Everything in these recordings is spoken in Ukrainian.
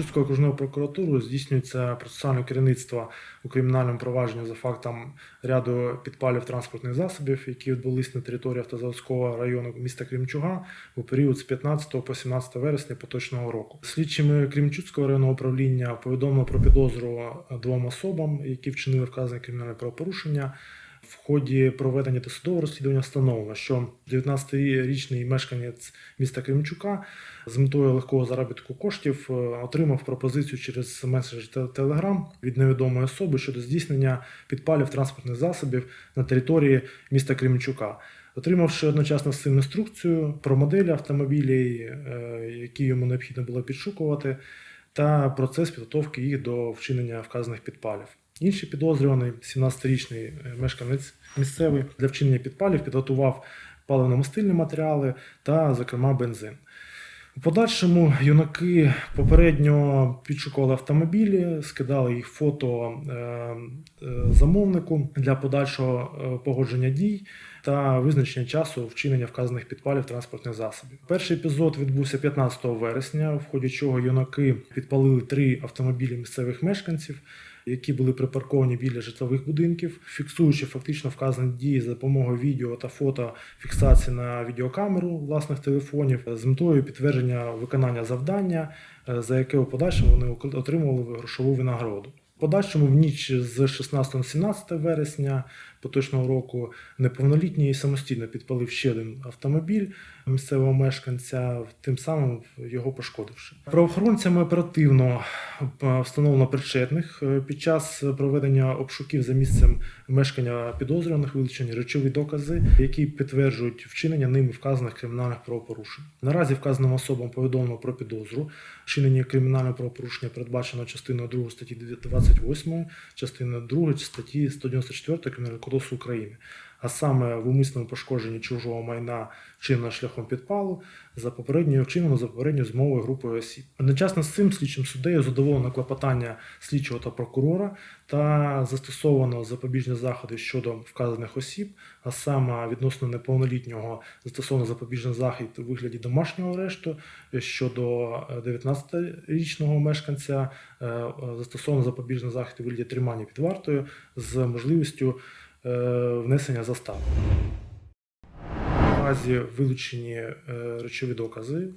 Кременчуцькою окружною прокуратурою здійснюється процесуальне керівництво у кримінальному провадженні за фактом ряду підпалів транспортних засобів, які відбулись на території автозаводського району міста Кремчуга у період з 15 по 17 вересня поточного року. Слідчими Кремчуцького районного управління повідомлено про підозру двом особам, які вчинили вказане кримінальне правопорушення. В ході проведення досудового розслідування встановлено, що 19-річний мешканець міста Кремчука з метою легкого заробітку коштів е, отримав пропозицію через меседж Телеграм від невідомої особи щодо здійснення підпалів транспортних засобів на території міста Кремчука. Отримавши одночасно з цим інструкцію про моделі автомобілів, е, які йому необхідно було підшукувати, та процес підготовки їх до вчинення вказаних підпалів. Інший підозрюваний, 17-річний е, мешканець місцевий для вчинення підпалів, підготував паливно-мастильні матеріали та, зокрема, бензин. У подальшому юнаки попередньо підшукували автомобілі, скидали їх фото е, е, замовнику для подальшого погодження дій та визначення часу вчинення вказаних підпалів транспортних засобів. Перший епізод відбувся 15 вересня, в ході чого юнаки підпалили три автомобілі місцевих мешканців. Які були припарковані біля житлових будинків, фіксуючи фактично вказані дії за допомогою відео та фото фіксації на відеокамеру власних телефонів з метою підтвердження виконання завдання, е, за яке у подальшому вони отримували грошову винагороду. Подальшому в ніч з 16 на 17 вересня поточного року неповнолітній самостійно підпалив ще один автомобіль місцевого мешканця, тим самим його пошкодивши. Правоохоронцями оперативно е, встановлено причетних Е, під час проведення обшуків за місцем мешкання підозрюваних вилучені речові докази, які підтверджують вчинення ними вказаних кримінальних правопорушень. Наразі вказаним особам повідомлено про підозру. Вчинення кримінального правопорушення передбачено частиною 2 статті 28, частина 2 статті 194 Кримінального кодексу України. А саме в умисному пошкодженні чужого майна вчинено шляхом підпалу за попередньою вчинено за попередньою змовою групою осіб. Одночасно з цим слідчим суддею задоволено клопотання слідчого та прокурора та застосовано запобіжні заходи щодо вказаних осіб, а саме відносно неповнолітнього застосовано запобіжний захід у вигляді домашнього арешту щодо е, 19-річного мешканця е, е, застосовано запобіжний захід у вигляді тримання під вартою з можливістю е, внесення застави. Наразі вилучені е, речові докази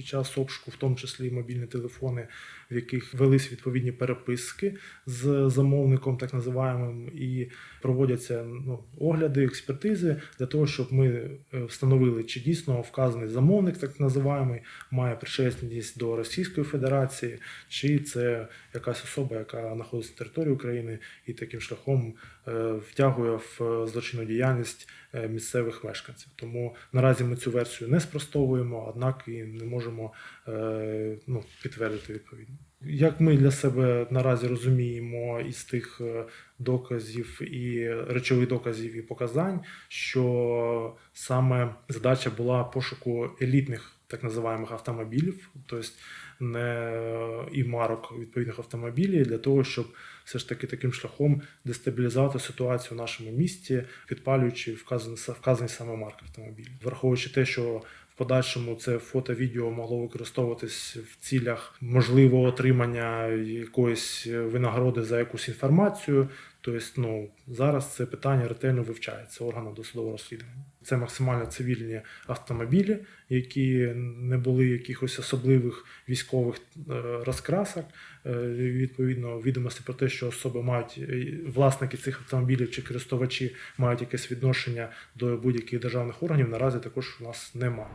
під час обшуку, в тому числі і мобільні телефони, в яких велись відповідні переписки з замовником, так називаємим, і проводяться ну, огляди, експертизи для того, щоб ми е, встановили, чи дійсно вказаний замовник, так називаємий, має причесність до Російської Федерації, чи це якась особа, яка знаходиться на території України і таким шляхом е, втягує в е, злочинну діяльність місцевих мешканців. Тому наразі ми цю версію не спростовуємо, однак і не можемо е, ну, підтвердити відповідно. Як ми для себе наразі розуміємо із тих е, доказів і речових доказів і показань, що саме задача була пошуку елітних так називаємих автомобілів, тобто не і марок відповідних автомобілів, для того, щоб все ж таки таким шляхом дестабілізувати ситуацію в нашому місті, підпалюючи вказані, вказані саме марки автомобілів, враховуючи те, що подальшому це фото-відео могло використовуватись в цілях можливого отримання якоїсь винагороди за якусь інформацію. Тобто, ну зараз це питання ретельно вивчається органом досудового розслідування. Це максимально цивільні автомобілі, які не були якихось особливих військових е, розкрасок. Е, Відповідно, відомості про те, що особи мають е, власники цих автомобілів чи користувачі мають якесь відношення до будь-яких державних органів. Наразі також у нас немає.